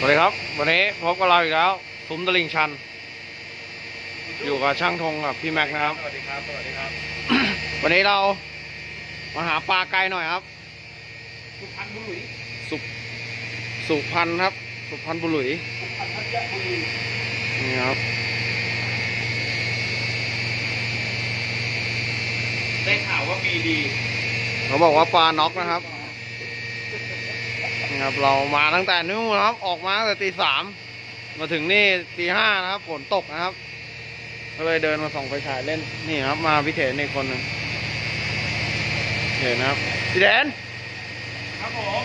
สวัสดีครับ วันนี้พบกับเราอีกแล้วซุ้มตลิ่งชัน อยู่กับช่างธงกับพี่แม็กนะครับ สวัสดีครับ สวัสดีครับ วันนี้เรามาหาปลาไกลหน่อยครับ สุพรรณบุรีสุสุพรรณครับ สุพรรณบุรีสุพรรณธัญบุรีนี่ครับได้ข่าวว่ามีดี เขาบอกว่าปลาน็อกนะครับ นี่ครับเรามาตั้งแต่นู้นนะครับ ออกมาตั้งแต่ตีสามมาถึงนี่ตีห้านะครับฝนตกนะครับ ก็เลยเดินมาส่องไฟฉายเล่นนี่ครับ มาพิเถนอีกคนหนึ่งเห็นนะครับพี่แดนครับผม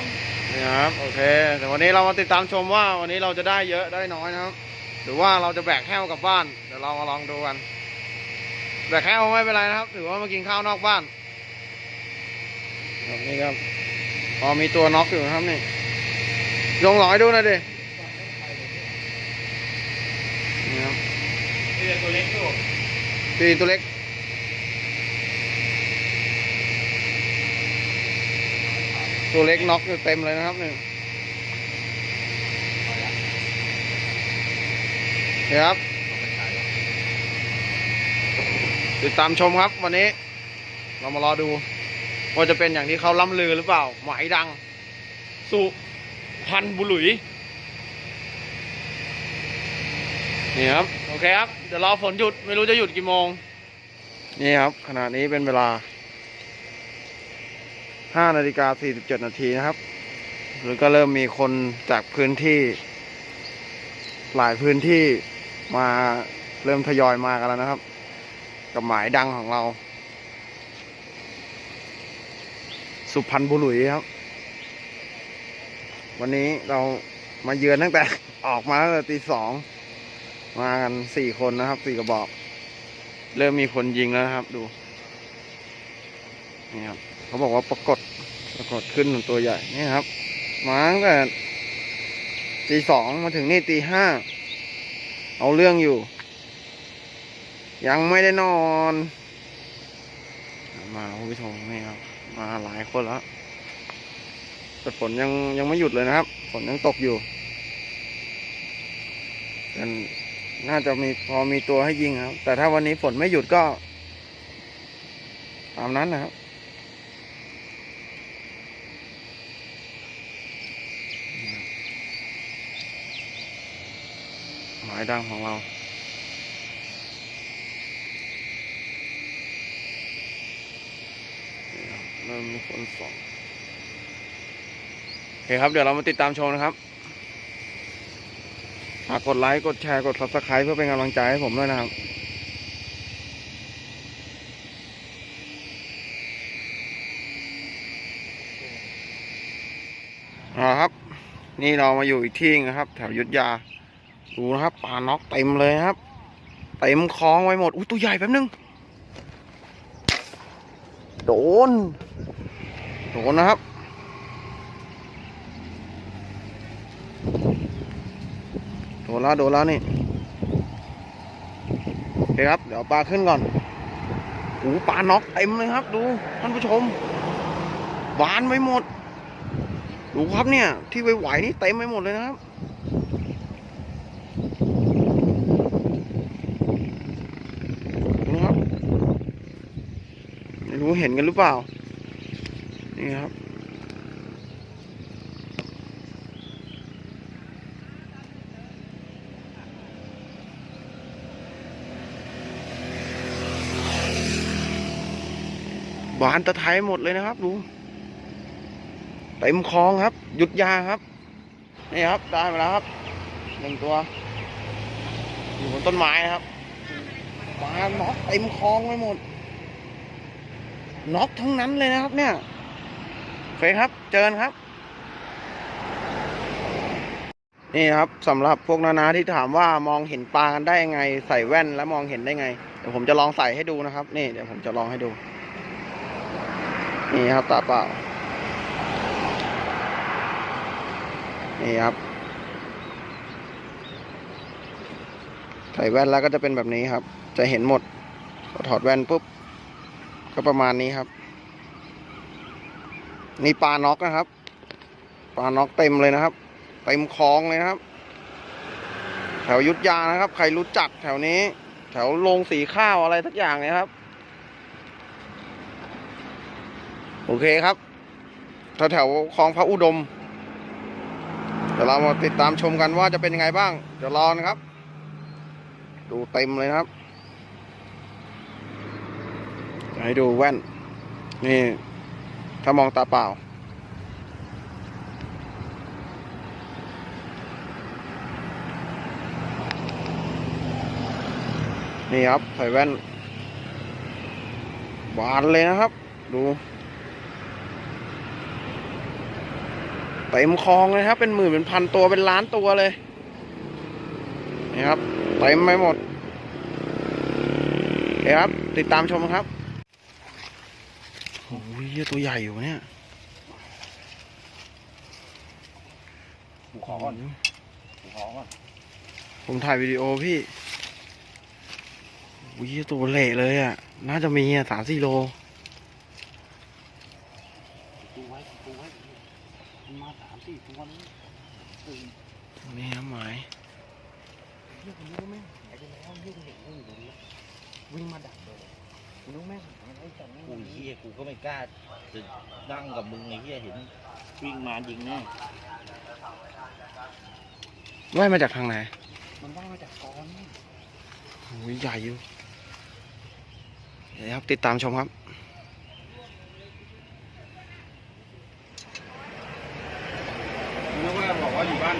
นี่ครับโอเคแต่วันนี้เรามาติดตามชมว่าวันนี้เราจะได้เยอะได้น้อยนะครับ หรือว่าเราจะแบกแห้วกลับบ้านเดี๋ยวเรามาลองดูกันแบกแห้วไม่เป็นไรนะครับ ถือว่ามากินข้าวนอกบ้านครับนี่ครับพอมีตัวน็อกอยู่นะครับนี่ ยงหลอยดูน่อยดินี่ครับตัวเล็กดูตีตัวเล็กตัวเล็กน็อกอยู่เต็มเลยนะครับนี่ยครับ ติดตามชมครับวันนี้ เรามารอดู ว่าจะเป็นอย่างที่เขาล่ำลือหรือเปล่า หมายดัง สุ พันบุหลุยนี่ครับ โอเคครับ เดี๋ยวรอฝนหยุดไม่รู้จะหยุดกี่โมง นี่ครับ ขณะนี้เป็นเวลา5นาฬิกา47นาทีนะครับ หรือก็เริ่มมีคนจากพื้นที่ หลายพื้นที่มาเริ่มทยอยมากันแล้วนะครับ กับหมายดังของเรา สุพรรณบุรุยครับ วันนี้เรามาเยือนตั้งแต่ออกมาตั้งแต่ตีสองมากันสี่คนนะครับสี่กระบอก เริ่มมีคนยิงแล้วนะครับ ดูนี่ครับเขาบอกว่าปรากฏปรากฏขึ้นตัวใหญ่นี่ครับ มาตั้งแต่ตีสองมาถึงนี่ตีห้าเอาเรื่องอยู่ ยังไม่ได้นอน มาคุณผู้ชมนี่ครับ มาหลายคนแล้ว แต่ฝนยังยังไม่หยุดเลยนะครับ ฝนยังตกอยู่แต่น่าจะมีพอมีตัวให้ยิงครับ แต่ถ้าวันนี้ฝนไม่หยุดก็ ตามนั้นนะครับหมายดังของเราเริ่มมีคนส่อง เคครับ เดี๋ยวเรามาติดตามชมนะครับฝากกดไลค์ กดแชร์ กด subscribe เพื่อเป็นกำลังใจให้ผมด้วยนะครับ เอาละครับ นี่เรามาอยู่อีกที่นึงนะครับ แถวยุทธยา ดูนะครับปลาน็อกเต็มเลยครับ เต็มคลองไว้หมด อุ้ยตัวใหญ่แป๊บนึง โดน โดนนะครับ โด นแล้วโดนแล้วนี่โอเคครับ เดี๋ยวปลาขึ้นก่อนโอ้ปลาน็อกเต็มเลยครับ ดูท่านผู้ชมหวานไปหมด ดูครับเนี่ย ที่ไหวๆนี่เต็มไปหมดเลยนะครับดูครับไม่รู้เห็นกันหรือเปล่า นี่ครับ บานตะไทยหมดเลยนะครับดูเต็มคลองครับ หยุดยาครับ นี่ครับได้มาแล้วครับหนึ่งตัว อยู่บนต้นไม้นะครับปลาน็อกเต็มคลองไปหมดน็อกทั้งนั้นเลยนะครับ เนี่ยโอเคครับ เจอกันครับ นี่ครับสำหรับพวกนานาที่ถามว่ามองเห็นปลากันได้ยังไง ใส่แว่นแล้วมองเห็นได้ไงเดี๋ยวผมจะลองใส่ให้ดูนะครับ นี่เดี๋ยวผมจะลองให้ดู นี่ครับตาเปล่า นี่ครับ ใส่แว่นแล้วก็จะเป็นแบบนี้ครับ จะเห็นหมดพอถอดแว่นปุ๊บ ก็ประมาณนี้ครับ นี่ปลาน็อกนะครับ ปลาน็อกเต็มเลยนะครับ เต็มคลองเลยนะครับ แถวยุทธยานะครับ ใครรู้จักแถวนี้ แถวโรงสีข้าวอะไรสักอย่างเนี่ยครับ โอเคครับแถวแถวคลองพระอุดม เดี๋ยวเรามาติดตามชมกันว่าจะเป็นยังไงบ้าง เดี๋ยวรอนะครับ ดูเต็มเลยครับให้ดูแว่น นี่ ถ้ามองตาเปล่า นี่ครับ ใส่แว่น บานเลยนะครับ ดู เต็มคลองเลยครับ เป็นหมื่นเป็นพันตัวเป็นล้านตัวเลยนี่ครับเต็มไปหมดโอเคครับ ติดตามชมครับโอ้ยเหี้ยตัวใหญ่อยู่เนี่ยผมขอก่อนผมขอก่อนผมถ่ายวิดีโอพี่โอ้ยตัวเละเลยอะ น่าจะมีอะสามสี่โล ดูไว้ดูไว้มันมา สามสี่ตัวนี้ตื่นนี่ครับหมายเรื่องนี้ก็แม่งหายไปแล้วเรื่องเด็กวิ่งอยู่เนี่ยวิ่งมาดักเลยคุณรู้แม่งหายไปจังแม่งกูเฮียกูก็ไม่กล้าจะนั่งกับมึงไอ้เฮียเห็นวิ่งมายิงแน่ว่ายมาจากทางไหน มันได้มาจากกองนี่โอ้ยใหญ่อยู่เดี๋ยวครับติดตามชมครับ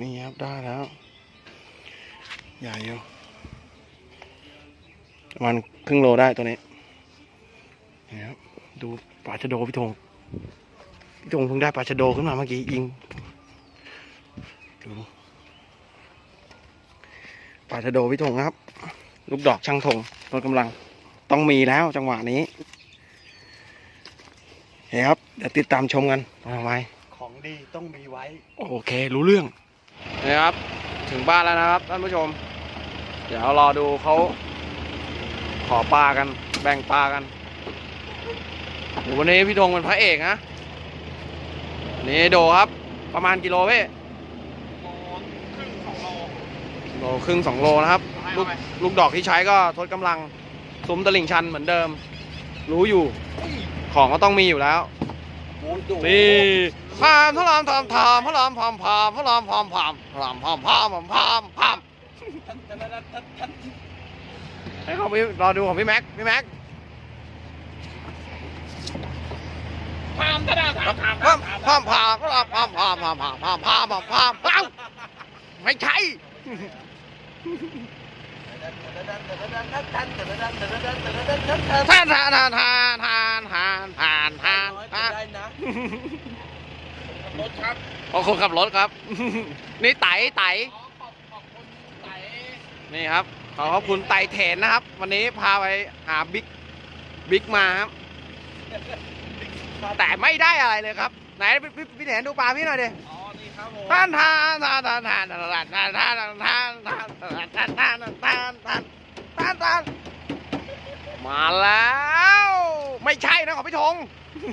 นี่ครับได้แล้ว ใหญ่อยู่ประมาณครึ่งโลได้ตัวนี้นี่ครับดูปลาชะโดพี่ธงพี่ธงเพิ่งได้ปลาชะโดขึ้นมาเมื่อกี้ยิงดูปลาชะโดพี่ธงครับ ลูกดอกช่างธงต้นกำลังต้องมีแล้วจังหวะนี้เฮ้ยครับเดี๋ยวติดตามชมกันต่อไปของดีต้องมีไว้ โอเค รู้เรื่อง นะครับ ถึงบ้านแล้วนะครับท่านผู้ชม เดี๋ยวรอดูเขาขอปลากัน แบ่งปลากันโหวันนี้พี่ธงเป็นพระเอกนะนี่โดครับ ประมาณกิโลเว้ยโลครึ่งสองโลนะครับ ลูกลูกดอกที่ใช้ก็ทดกำลังซุ้มตลิ่งชันเหมือนเดิม รู้อยู่ ของก็ต้องมีอยู่แล้ว นี่พามพระรามทามทามพระรามพามพามพระรามพามพามพระรามพามพามพามพามให้เขาไปรอดูของพี่แม็กพี่แม็กพามตะดาถามถามพามพามพามพามพามพามพามพามพามพามพามพามพามไม่ใช่ท่านท่านท่านท่านท่านท่านท่านท่านท่านได้นะ รถครับขอบคุณขับรถครับ นี่ไต่ไต่ขอบขอบคุณไต่นี่ครับ ขอขอบคุณไต่เถนนะครับ วันนี้พาไปหาบิ๊กบิ๊กมาครับ แต่ไม่ได้อะไรเลยครับ ไหนพี่พี่พี่เถนดูปลาพี่หน่อยดิอ๋อนี่ครับผมท่านทานทานทานทานทานทานทานทานทานทานทานทานทานทานทานทานทานมาแล้ว ไม่ใช่นะของพี่ธงนี่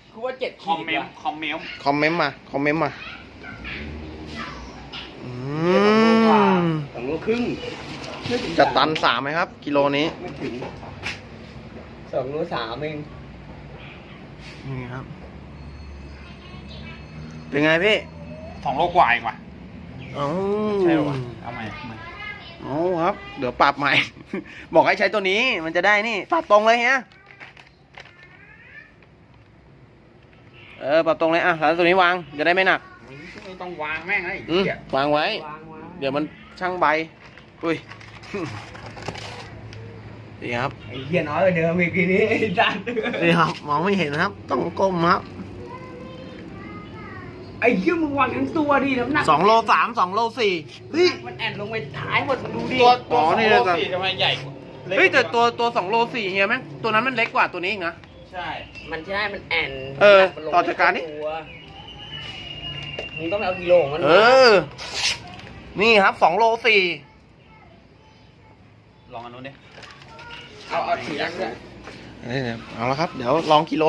คือว่าเจ็ดคอมเมนต์คอมเมนต์คอมเมนต์มา คอมเมนต์มา อืมสองโลครึ่งจะตันสามไหมครับ กิโลนี้ ไม่ถึงสองโลสามเองนี่ครับ เป็นไงพี่สองโลกว่าเองว่ะเอ้าใช่ป่ะเอาใหม่เอาใหม่เอาครับ เดี๋ยวปรับใหม่ บอกให้ใช้ตัวนี้ มันจะได้นี่ปรับตรงเลยเฮีย เออปรับตรงเลยอะแล้วตัวนี้วางจะได้ไม่หนักไม่ต้องวางแม่งไอ้อืมเหี้ยวางไว้ วางวางเดี๋ยวมันช่างใบอุ้ย นี่ครับไอ้เหี้ยน้อยกว่าเดิมอีกทีนี้ไอ้จันนี่ครับมองไม่เห็นนะครับ ต้องก้มครับไอ้เหี้ยมึงวางทั้งตัวดิน้ำหนักสองโลสามสองโลสี่เฮ้ย มันแอนลงไปท้ายหมดมึงดูดิตัวตัวอ๋อสองนี่โลเลยครับสี่ทำไมใหญ่กว่าล็กเฮ้ยแต่กาตัวตัวสองโลสี่เฮียแม่งตัวนั้นมันเล็กกว่าตัวนี้อีกนะ ใช่ มันใช่ มันแอนเออมันลงต่อจากการนี้ ตัวมึงต้องไปเอากิโลของมันเอมาอ นี่ครับสองโลสี่ลองอันนู้นดิเอาเอาถุงยักษ์ด้วยเอ้ยเอาละครับ เดี๋ยวลองกิโล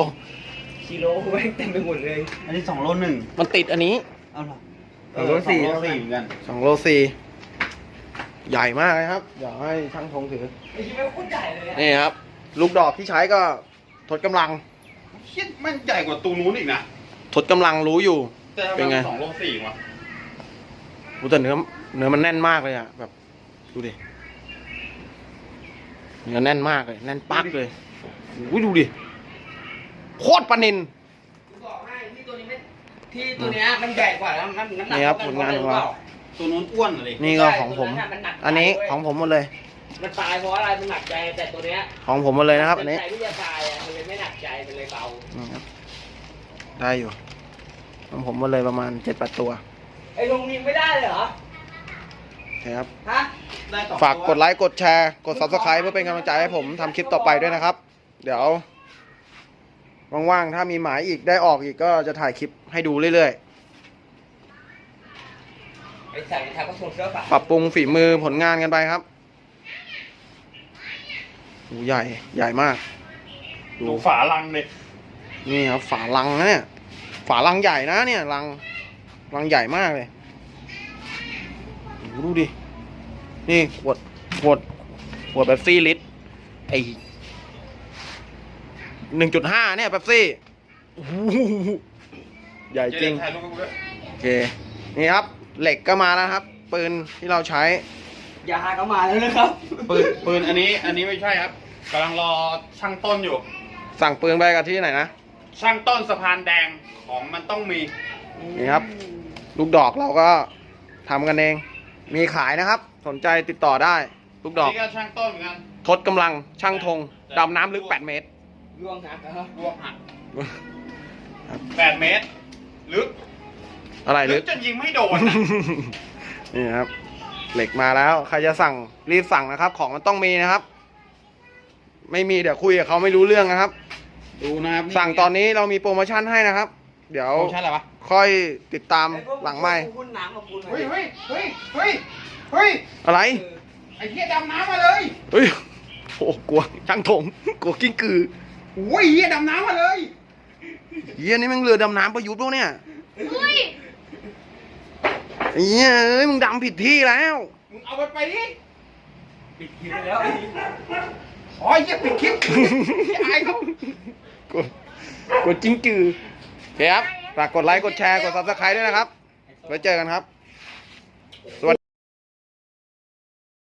กิโลแม่งเต็มไปหมดเลย อันนี้สองโลหนึ่งมันติดอันนี้ เอาหรอสองโลสี่สองโลสี่เหมือนกันสองโลสี่ใหญ่มากเลยครับ เดี๋ยวให้ช่างธงถือ ไอ้ที่แม่งโคตรใหญ่เลยอะนี่ครับ ลูกดอกที่ใช้ก็ท ดกำลังเชี่ยมันใหญ่กว่าตูนู้นอีกนะทดกำลังรู้อยู่ แต่ทำเป็นไมไงมันสองโลสี่วะอู้แต่เนื้อเนื้อมันแน่นมากเลยอะแบบดูดิเนื้อแน่นมากเลยแน่นปักเลยอุ้ยดูดิโคตรปลานินกูบอกให้ที่ตัวนี้ไม่ที่ตัวเนี้ยมันใหญ่กว่าแล้วน้ำน้ำหนักนี่ครับเท่ผลงานของเรา ตัวนู้นอ้วนเลยนี่ก็ของผมตัวนั้นน่ะมันหนักอันนี้ไปเว้ยของผมหมดเลย มันตายเพราะอะไรมันหนักใจแต่ตัวเนี้ยของผมหมดเลยนะครับอันนี้ใจที่จะตายอะมันเลยไม่หนักใจมันเลยเบานี่ครับได้อยู่ของผมหมดเลยประมาณเจ็ดแปดตัวไอ้ลงยิงไม่ได้เลยเหรอนะครับฮะได้สองฝากตัวกดไลค์กดแชร์กด subscribe เพื่อเป็นกำลังใจให้ผมทำคลิปต่อไปด้วยนะครับ เดี๋ยวว่างๆถ้ามีหมายอีกได้ออกอีกก็จะถ่ายคลิปให้ดูเรื่อยไอ้ใส่ทางก็ส่งเสื้อผ้าๆปรับปรุงฝีมือผลงานกันไปครับ โอ้ใหญ่ใหญ่มาก ดูฝาลังเลยนี่ครับฝาลังนะเนี่ย ฝาลังใหญ่นะเนี่ยลังลังใหญ่มากเลยโอ้โหดูดิ นี่ขวดขวดขวดแบบซี่ลิตรไอหนึ่งจุดห้าเนี่ยแบบซี่โอ้โหใหญ่จริงถ่ายรูปกับกูด้วยโอเค นี่ครับ เหล็กก็มาแล้วครับ ปืนที่เราใช้ ยาก็มาแล้วนะครับ ปืนปืนอันนี้อันนี้ไม่ใช่ครับ กำลังรอช่างต้นอยู่ สั่งปืนไปกับที่ไหนนะ ช่างต้นสะพานแดงของมันต้องมี นี่ครับ ลูกดอกเราก็ทำกันเอง มีขายนะครับ สนใจติดต่อได้ ลูกดอกนี่ก็ช่างต้นเหมือนกันทดกำลังช่างธงดำน้ำลึก 8 เมตร ร่วงหักนะครับรวมหักแปดเมตร ลึกอะไรลึก จนยิงไม่โดนอะ นี่ครับ เหล็กมาแล้ว ใครจะสั่งรีบสั่งนะครับ ของมันต้องมีนะครับ ไม่มีเดี๋ยวคุยกับเขาไม่รู้เรื่องนะครับ ดูนะครับสั่งตอนนี้เรามีโปรโมชั่นให้นะครับ เดี๋ยวโปรโมชั่นอะไรวะค่อยติดตามไอ้พวกหลังไม่คุณน้ำกับคุณเฮ้ยเฮ้ยเฮ้ยเฮ้ยเฮ้ยอะไรไอ้เหี้ยดำน้ำมาเลยเฮ้ยโอ้กลัวช่างธงกลัวกิ้งกือโอ้ยเหี้ยดำน้ำมาเลยเฮียนี่แมันเรือดำน้ำประยุทธ์ปะเนี่ยเฮ้ยไอ้เฮียเอ้ยมึงดำผิดที่แล้วมึงเอาไปไปดิปิดคิวไปแล้ว อ๋อเหี้ยปิดคลิปไอ้เขากดกดจิ้งจือโอเคครับฝากกดไลค์กดแชร์กดซับสไครต์ด้วยนะครับ ไว้เจอกันครับ สวัสดี